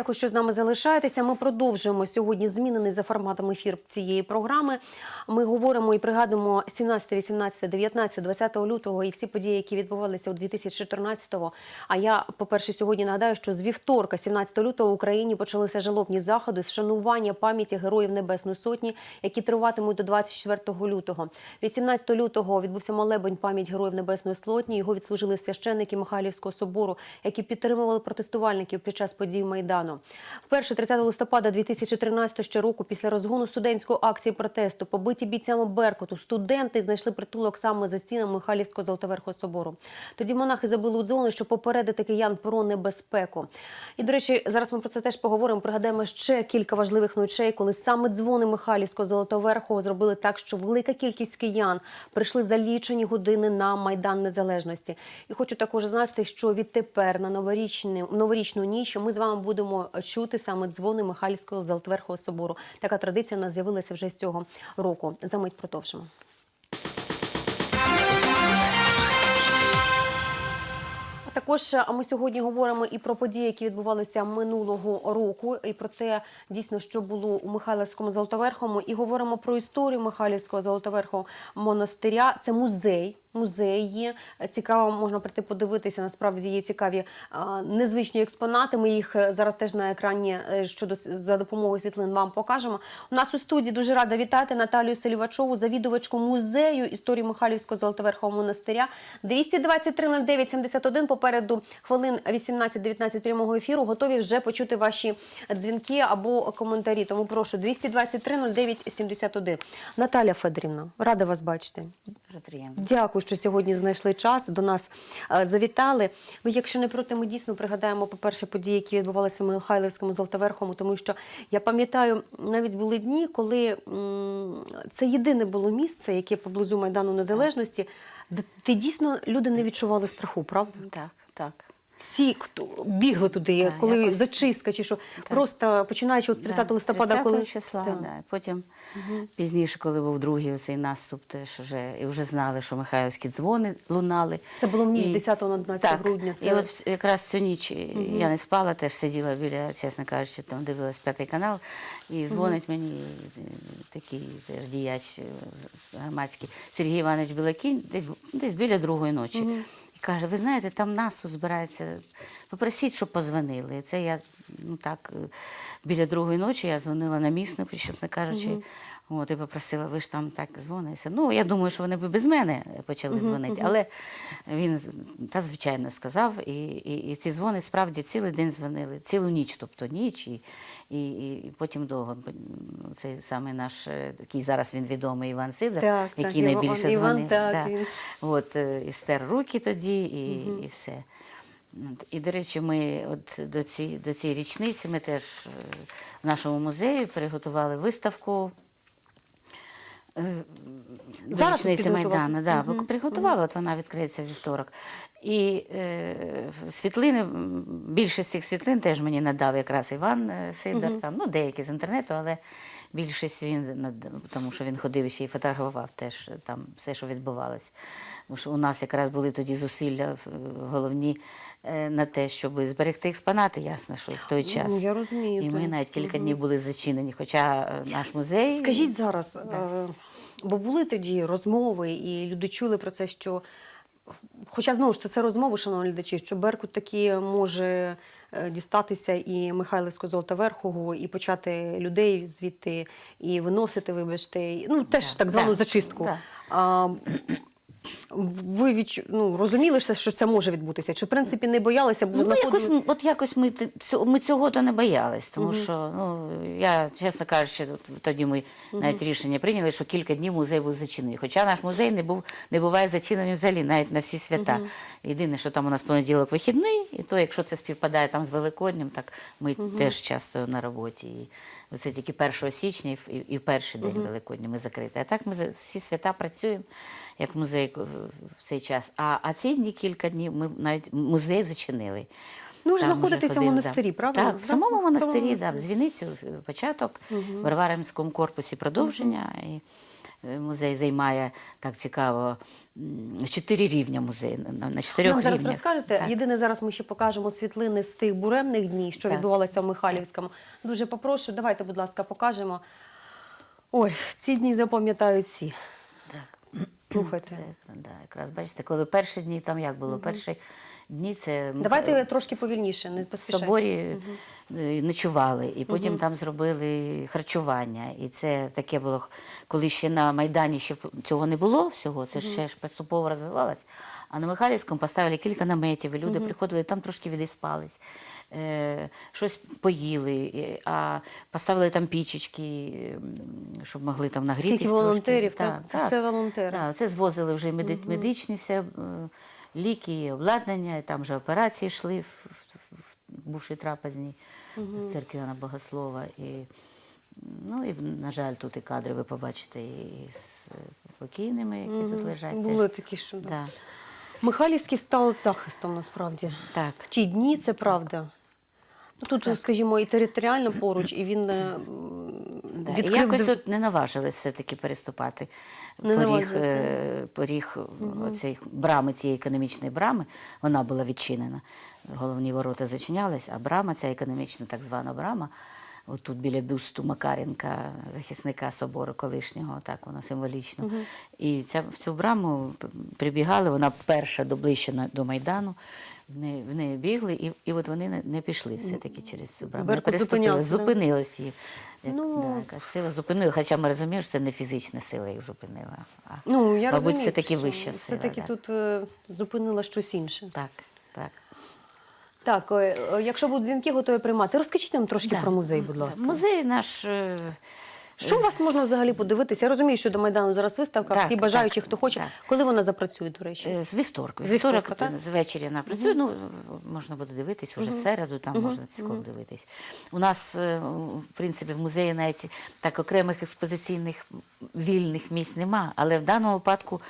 Дякую, що з нами залишаєтеся. Ми продовжуємо сьогодні змінений за форматом ефір цієї програми. Ми говоримо і пригадуємо 17, 18, 19, 20 лютого і всі події, які відбувалися у 2014-го. А я, по-перше, сьогодні нагадаю, що з вівторка, 17 лютого, в Україні почалися жалобні заходи з вшанування пам'яті героїв Небесної Сотні, які триватимуть до 24 лютого. Від 17 лютого відбувся молебень пам'ять героїв Небесної Сотні. Його відслужили священники Михайлівського собору, які підтримували протестувальників під час подій Майдану. Вперше 30 листопада 2013 щороку, після розгону студентської акції протесту, побиті бійцями Беркуту, студенти знайшли притулок саме за стінами Михайлівського Золотоверхого собору. Тоді монахи забили у дзвони, щоб попередити киян про небезпеку. І, до речі, зараз ми про це теж поговоримо. Пригадаємо ще кілька важливих ночей, коли саме дзвони Михайлівського Золотоверхого зробили так, що велика кількість киян прийшли за лічені години на Майдан Незалежності. І хочу також зазначити, що відтепер на новорічну, новорічну ніч ми з вами будемо чути саме дзвони Михайлівського Золотоверхого собору. Така традиція у нас з'явилася вже з цього року. За мить продовжимо. Також ми сьогодні говоримо і про події, які відбувалися минулого року, і про те, дійсно, що було у Михайлівському Золотоверхому, і говоримо про історію Михайлівського Золотоверхого монастиря. Це музей. Музей є цікаво, можна прийти подивитися. Насправді є цікаві незвичні експонати. Ми їх е, зараз теж на екрані е, щодо за допомогою світлин вам покажемо. У нас у студії дуже рада вітати Наталію Селівачову, завідувачку музею історії Михайлівського Золотоверхового монастиря. 223 09 71, попереду хвилин 18-19 прямого ефіру. Готові вже почути ваші дзвінки або коментарі. Тому прошу 223 09 71. Наталя Федорівна, рада вас бачити. Приємно. Дякую, що сьогодні знайшли час. До нас е, завітали. Ви, якщо не проти, ми дійсно пригадаємо, по-перше, події, які відбувалися в Михайлівському Золотоверхому, тому що я пам'ятаю, навіть були дні, коли це єдине було місце, яке поблизу Майдану Незалежності, де ти дійсно люди не відчували страху, правда? Так, так. Всі, хто бігли туди, Так, коли якось- зачистка чи що, просто починаючи з 30 Да, листопада, 30 коли числа, Да. да. Потім пізніше, коли був другий оцей наступ, теж вже, і вже знали, що Михайлівські дзвони лунали. Це було в ніч І- 10 на 12 так, грудня. Це... І от якраз всю ніч я не спала, теж сиділа біля, чесно кажучи, там дивилась п'ятий канал, і дзвонить мені е, такий теж діяч е, громадський Сергій Іванович Білакінь, десь, десь біля другої ночі. І каже: ви знаєте, там нас збирається. Попросіть, щоб позвонили. Це я ну так е, біля другої ночі я дзвонила наміснику, чесно кажучи. От, і попросила, ви ж там так дзвоните. Ну, я думаю, що вони б без мене почали дзвонити, але він та звичайно сказав, і, і, і ці дзвони справді цілий день дзвонили, цілу ніч, тобто ніч, і, і, і потім довго. Ну, Цей саме наш, е, такий зараз він відомий Іван Сидор, Так, так, який Іван- найбільше Іван, дзвонив. так, да. От, е, і стер руки тоді, і, і все. І, до речі, ми от до, ці, до цієї річниці ми теж е, в нашому музеї приготували виставку. е, до річниці? Майдану. Да, бо Приготували, от вона відкриється в вівторок. І е, світлини, більшість цих світлин теж мені надав якраз Іван е, Сидор, там, ну, деякі з інтернету, але більшість він, тому що він ходив ще і фотографував теж е, там все, що відбувалося. Тому що у нас якраз були тоді зусилля головні е, на те, щоб зберегти експонати, ясно, що в той час. Ну, я розумію, І ми навіть кілька днів були зачинені, хоча е, наш музей. Скажіть зараз, е, бо були тоді розмови, і люди чули про це, що, хоча знову ж це, розмови, шановні глядачі, що Беркут таки може дістатися і Михайлівську Золотоверхову, і почати людей звідти і виносити, вибачте, ну теж Да, так звану да, зачистку. да. А, ви відчу... ну, розуміли, що це може відбутися? Чи в принципі не боялися, бо Ну, знаходили- якось, от якось ми, ми цього то не боялись, тому що, ну, я, чесно кажучи, тоді ми навіть рішення прийняли, що кілька днів музей був зачинений. Хоча наш музей не, був, не буває зачинений взагалі, навіть на всі свята. Єдине, що там у нас понеділок вихідний, і то, якщо це співпадає там з Великоднем, так ми теж часто на роботі. І це тільки 1 січня і в, перший день Великодня ми закриті. А так ми всі свята працюємо, як музей в в цей час. А, а ці дні кілька днів ми навіть музей зачинили. Ну, ви ж знаходитися знаходитеся в монастирі, да. правда? Так, в самому В монастирі, самому да, в дзвіницю початок, початок, в Варваримському корпусі продовження. І, е, музей займає так цікаво чотири рівня музею. На, чотирьох Нам зараз рівнях. розкажете. Так. Єдине, зараз ми ще покажемо світлини з тих буремних днів, що Так. відбувалося в Михайлівському. Дуже попрошу, давайте, будь ласка, покажемо. Ой, ці дні запам'ятають всі. Слухайте. Це, да, якраз бачите, коли перші дні там як було? Перші дні це Давайте трошки повільніше, не в поспішайте. соборі е, ночували, і потім там зробили харчування. І це таке було, коли ще на Майдані ще цього не було всього, це ще ж поступово розвивалось. А на Михайлівському поставили кілька наметів, і люди приходили, там трошки відіспались. Е, щось поїли, е, а поставили там пічечки, щоб могли там нагрітися. Скільки трошки. волонтерів, так? Це все волонтери. Да, це звозили вже меди- медичні все, ліки, обладнання, там вже операції йшли в, в, бувшій трапезній в церкві Івана Богослова. І, ну, і, на жаль, тут і кадри ви побачите і з е, покійними, які тут лежать. Були теж. такі, що да. Да. Михайлівський став захистом насправді. Так. В ті дні це правда. Тут, скажімо, і територіально поруч, і він е, Да. Відкрив якось от не наважились все-таки переступати Не поріг, наважились, е, поріг оцієї брами, цієї економічної брами, вона була відчинена. Головні ворота зачинялись, а брама, ця економічна так звана брама, отут біля бюсту Макаренка, захисника собору колишнього, так воно символічно. І ця, в цю браму прибігали, вона перша до ближче на- до Майдану. В неї, в неї бігли, і, і от вони не, не пішли все-таки через цю браму. Беркут переступили, її. Як, Ну. да, якась сила зупинила, хоча ми розуміємо, що це не фізична сила їх зупинила. А, Ну, я мабуть, розумію, це таки вища сила. Все-таки да. тут е, зупинила щось інше. Так, так. Так, е, е, якщо будуть дзвінки, готові приймати. Розкажіть нам трошки Да. про музей, будь ласка. Музей наш. е, Що у вас можна взагалі подивитися? Я розумію, що до Майдану зараз виставка, Так, всі бажаючі, так, хто хоче. так. Коли вона запрацює, до речі? Е, З вівторку. З Вівторок вівторка, так? з вечора вона працює. Ну, можна буде дивитись уже в середу, там можна цікаво дивитись. У нас, е, в принципі, в музеї навіть так окремих експозиційних вільних місць нема. Але в даному випадку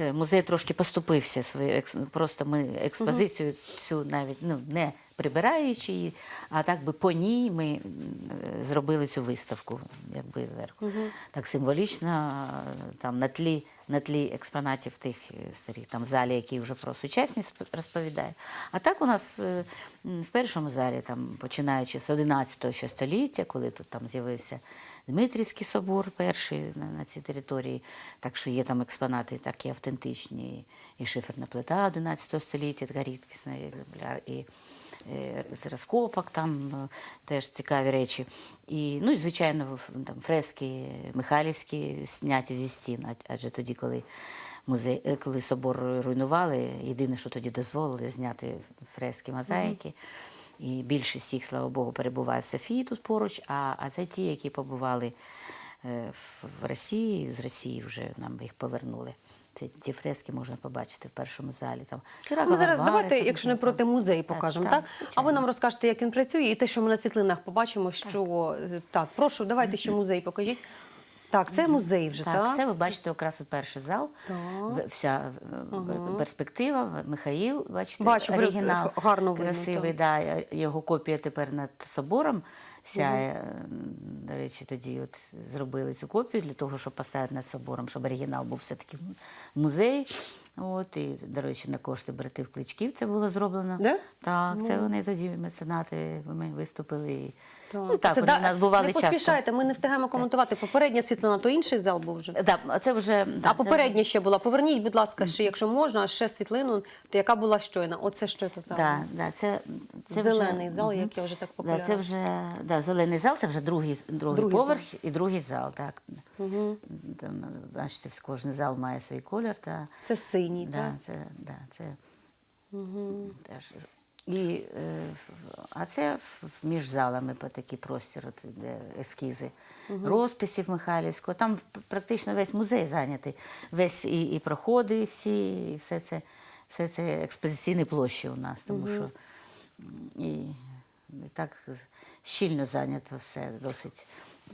е, музей трошки поступився своєю екс- просто ми експозицію цю навіть ну, не прибираючи її, а так би по ній ми зробили цю виставку, якби зверху. Так символічно, е, там на тлі, на тлі експонатів тих е, старих там залі, які вже про сучасність розповідають. А так у нас е, в першому залі, там, починаючи з 11 ще століття, коли тут там з'явився Дмитрівський собор перший на, на цій території, так що є там експонати такі автентичні, і шиферна плита 11 століття, така рідкісна і з розкопок там е, теж цікаві речі. І, ну і, звичайно, там, фрески Михайлівські зняті зі стін, адже тоді, коли музей, е, коли собор руйнували, єдине, що тоді дозволили зняти фрески мозаїки. І більшість їх, слава Богу, перебуває в Софії тут поруч, а, а це ті, які побували е, в, в Росії, з Росії вже нам їх повернули. Це ті фрески можна побачити в першому залі. Там Ми зараз Варвара, давайте, там, якщо не проти музей, покажемо, так? так, А ви нам розкажете, як він працює, і те, що ми на світлинах побачимо, що е, так, прошу, давайте ще музей покажіть. Так, це музей вже, так? Так, це ви бачите якраз перший зал, Так. вся е, перспектива. Михаїл, бачите, Бачу, оригінал гарно видно, красивий, так. да, його копія тепер над собором сяє. До речі, тоді от зробили цю копію для того, щоб поставити над собором, щоб оригінал був все-таки в музеї. От, і, до речі, на кошти братів Кличків це було зроблено. Да? Так, це вони тоді меценати, ми виступили. І, ну, Це вони да- в нас бували не часто. поспішайте, ми не встигаємо коментувати. Попередня світлина, то інший зал був вже. Да, це вже, да, А попередня ще була. Поверніть, будь ласка, ще, якщо можна, ще світлину, то яка була щойна. Оце що це за Да, да, це, це зелений вже, зал, мгм. як я вже так Да, це вже да, зелений зал, це вже другий, другий, Другий поверх і другий зал. Так. Ну, бачите, кожен зал має свій колір. Та, Це синій, да, так? це, да, це, теж. І, е, а це між залами по такий простір, от, де ескізи. Розписів Михайлівського. Там практично весь музей зайнятий, весь і, і проходи всі, і все це, все це експозиційні площі у нас, тому що і, і так щільно зайнято все досить.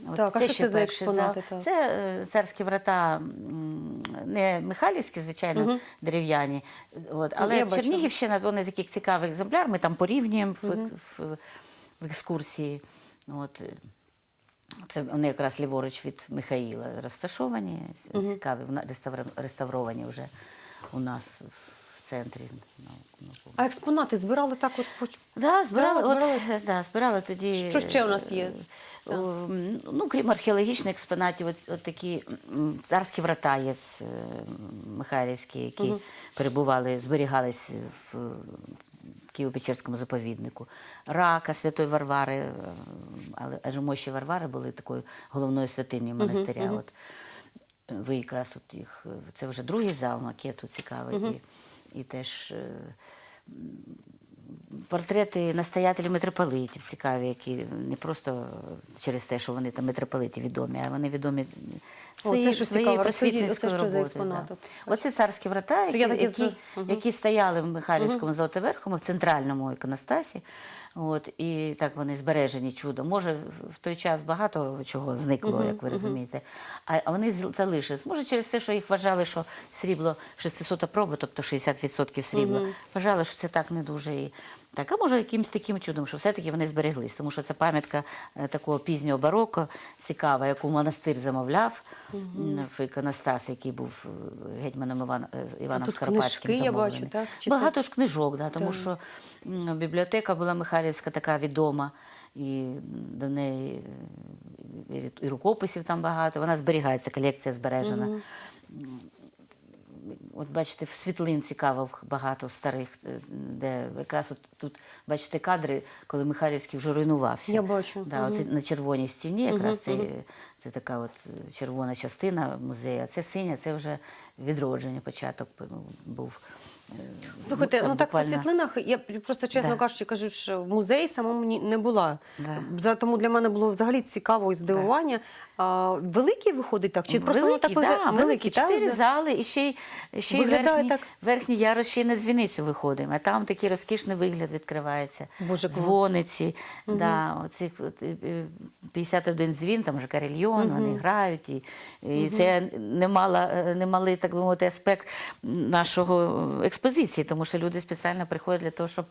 От Так, а що ще це за зал. експонати. Це е, царські врата не Михайлівські, звичайно, дерев'яні. От, але Я бачу. Чернігівщина, вони такий цікавий екземпляр, ми там порівнюємо в, в, в екскурсії. От. е, Це вони якраз ліворуч від Михаїла розташовані, цікаві, вона- реставра- реставровані вже у нас в центрі. А експонати збирали так от хоч Да, збирали, Да, от, збирали. да, збирали тоді. Що ще у нас є? е, Ну, крім археологічних експонатів, от, от такі царські врата є з, е, Михайлівські, які перебували, зберігались в Києво-Печерському заповіднику. Рака Святої Варвари, е, але аж мощі Варвари були такою головною святинею монастиря. От. Е, Ви якраз тут їх, це вже другий зал макету цікавий. І, і теж е, портрети настоятелів митрополитів цікаві, які не просто через те, що вони там митрополиті відомі, а вони відомі своєю, що своєю просвітницькою роботою. да. Оце царські врата, які, які, які стояли в Михайлівському Золотоверхому, в центральному іконостасі. От, і так вони збережені чудо. Може, в той час багато чого зникло, як ви розумієте. А, а вони залишились. Може, через те, що їх вважали, що срібло 600 проба, тобто 60% срібла. Вважали, що це так не дуже і так. А може, якимось таким чудом, що все-таки вони збереглись, тому що це пам'ятка е, такого пізнього бароко, цікава, яку монастир замовляв в іконостас, який був е, гетьманом Іван, е, Іваном книжки я бачу, так? Чи Багато ж книжок, да, тому Так. що бібліотека була Михайлівська така відома, і до неї е, і- рукописів там багато. Вона зберігається, колекція збережена. От бачите, в світлин цікаво багато старих, е, де якраз от тут бачите кадри, коли Михайлівський вже руйнувався. Я бачу. Да, оце на червоній стіні якраз це, це така от е, червона частина музею, а це синя, це вже відродження, початок е, був. Е, Слухайте, ну так по світлинах я просто чесно Да. кажучи, кажу, що в музеї самому не була. Да. Тому для мене було взагалі цікаво і здивування. А, великий виходить так? Чи просто воно так да, великий, так? чотири За- зали, і ще й, ще й верхній, так. верхній ярус ще й на дзвіницю виходимо. А там такий розкішний вигляд відкривається. Боже. Дзвониці, да, оці, от, е, е, 51 дзвін, там вже карельйон, вони грають. І, і це немала, е, немалий, так би мовити, аспект нашого експозиції, тому що люди спеціально приходять для того, щоб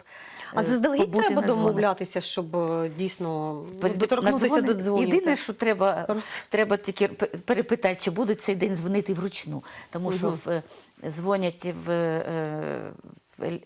А е, заздалегідь треба домовлятися, щоб е, дійсно доторкнутися до дзвонів. Єдине, що треба, треба тільки перепитати, чи будуть цей день дзвонити вручну. Тому що в, е, дзвонять в, е,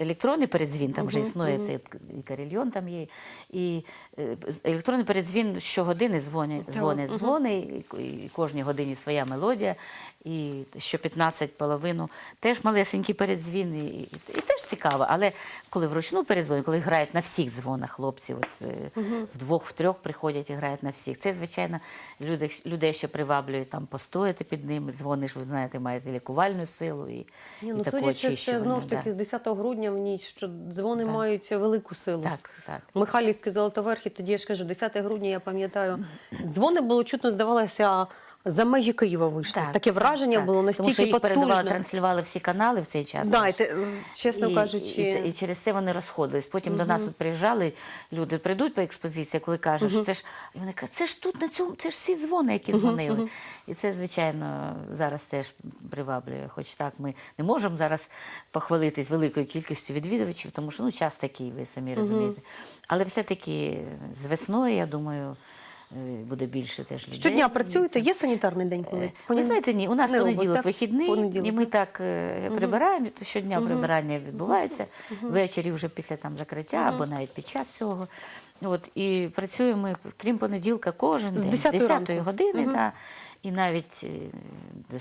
електронний передзвін, там вже існує цей і карельйон там є. І е, електронний передзвін щогодини дзвонить, дзвонить, дзвонить, і кожній годині своя мелодія. І що 15 половину теж малесенький передзвін, і, і, і теж цікаво. Але коли вручну передзвонять, коли грають на всіх дзвонах хлопці, от е, вдвох, втрьох приходять і грають на всіх. Це, звичайно, люди, людей ще приваблює там постояти під ними. Дзвони ж, ви знаєте, маєте лікувальну силу і, Ні, і ну, судячи з, знову ж таки з 10 грудня в ніч, що дзвони Так. мають велику силу. Так, так. Михайлівський Золотоверхі, тоді я ж кажу, 10 грудня, я пам'ятаю, дзвони було чутно, здавалося, за межі Києва вийшли. Таке враження так. було Тому що їх передавали, потужне. транслювали всі канали в цей час. Знаєте, чесно і, кажучи, і, і через це вони розходились. Потім до нас тут приїжджали люди, прийдуть по експозиції, коли кажуть, що це ж і вони кажуть, це ж тут на цьому, це ж всі дзвони, які дзвонили. І це, звичайно, зараз теж приваблює. Хоч так ми не можемо зараз похвалитись великою кількістю відвідувачів, тому що ну час такий, ви самі розумієте. Але все-таки з весною, я думаю. Е, Буде більше теж людей. щодня працюєте, є санітарний день колись? Ви знаєте, ні, у нас Не понеділок вихідний, Понеділок, і ми так? е, прибираємо, щодня прибирання відбувається, ввечері вже після там закриття або навіть під час цього. От, і працюємо, крім понеділка, кожен З 10-ї 10 ранку. години, да, і навіть е,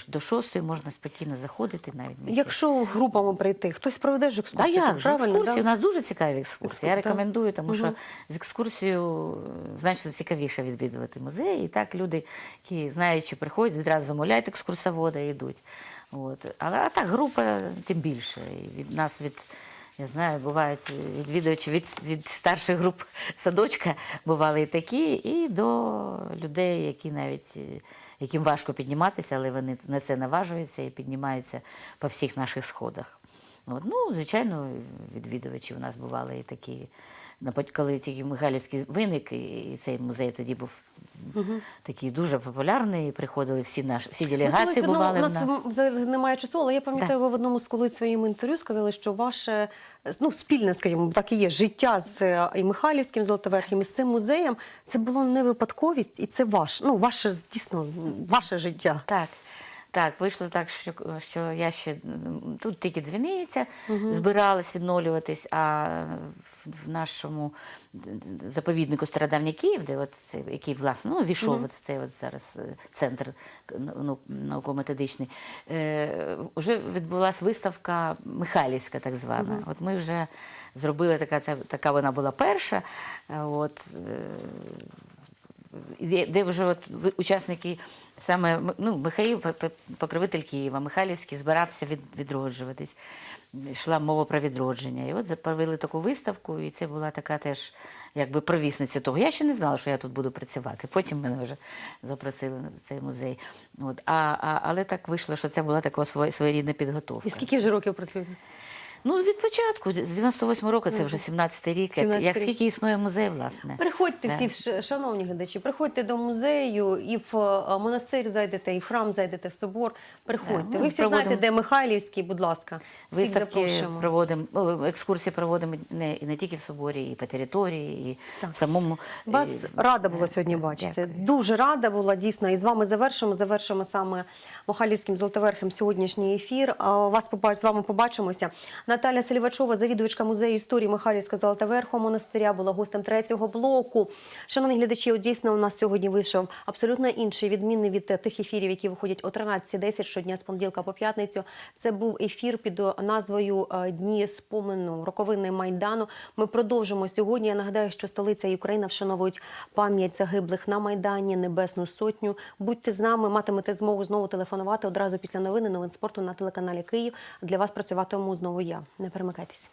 до 6 можна спокійно заходити. навіть всі- Якщо групами прийти, хтось проведе ж екскурсію, як так, же екскурсії? да? У нас дуже цікаві екскурсії. Я рекомендую, тому що з екскурсією е, значно цікавіше відвідувати музей. І так люди, які знаючи, приходять, відразу замовляють екскурсовода і йдуть. От. Але а так група тим більше. І від нас від. Я знаю, бувають відвідувачі від, від старших груп садочка бували і такі, і до людей, які навіть е, яким важко підніматися, але вони на це наважуються і піднімаються по всіх наших сходах. От, ну, звичайно, відвідувачі у нас бували і такі. Коли тільки Михайлівський виник, і цей музей тоді був такий дуже популярний, і приходили всі наші всі делегації Ну, бували у в нас, нас. немає часу, але я пам'ятаю, ви в одному з колись своїм інтерв'ю сказали, що ваше ну, спільне, скажімо, так і є життя з і Михайлівським Золотоверхом, і з цим музеєм. Це було не випадковість, і це ваш, ну, ваше дійсно ваше життя. Так. Так, вийшло так, що, що я ще тут тільки дзвіниця, збиралась відновлюватись, а в, в нашому заповіднику Стародавній Київ, де от цей, який власне ну, війшов от в цей от зараз е, центр к- ну, науково-методичний, е, вже відбулася виставка Михайлівська, так звана. От ми вже зробили така, така вона була перша. е, От, е, де, вже от учасники, саме ну, п- покровитель Києва, Михайлівський, збирався від, відроджуватись. Йшла мова про відродження. І от провели таку виставку, і це була така теж якби провісниця того. Я ще не знала, що я тут буду працювати. Потім мене вже запросили в цей музей. От. А, а, але так вийшло, що це була така своє- своєрідна підготовка. І скільки вже років працюєте? Ну, від початку, з 98 року, це вже 17-й рік, як, 17-й як скільки існує музей, власне. Приходьте Да. всі, шановні глядачі, приходьте до музею, і в монастир зайдете, і в храм зайдете, в собор. Приходьте. Да, Ви всі проводимо- знаєте, де Михайлівський, будь ласка. Всіх Виставки запрошуємо. проводимо, екскурсії проводимо не, не тільки в соборі, і по території, і в самому. Вас е, рада була сьогодні бачити. дякую. Дуже рада була дійсно. І з вами завершимо. Завершимо саме Мохалівським Золотоверхом сьогоднішній ефір. Вас побач, з вами побачимося. Наталя Селівачова, завідувачка музею історії Михайлівського Золотоверхого монастиря, була гостем третього блоку. Шановні глядачі, от дійсно у нас сьогодні вийшов абсолютно інший, відмінний від тих ефірів, які виходять о 13.10 щодня з понеділка по п'ятницю. Це був ефір під назвою е, Дні спомену роковини майдану. Ми продовжимо сьогодні. Я нагадаю, що столиця і Україна вшановують пам'ять загиблих на майдані, Небесну Сотню. Будьте з нами, матимете змогу знову телефонувати одразу після новини новин спорту на телеканалі Київ. Для вас працюватиму знову я. Не перемикайтеся.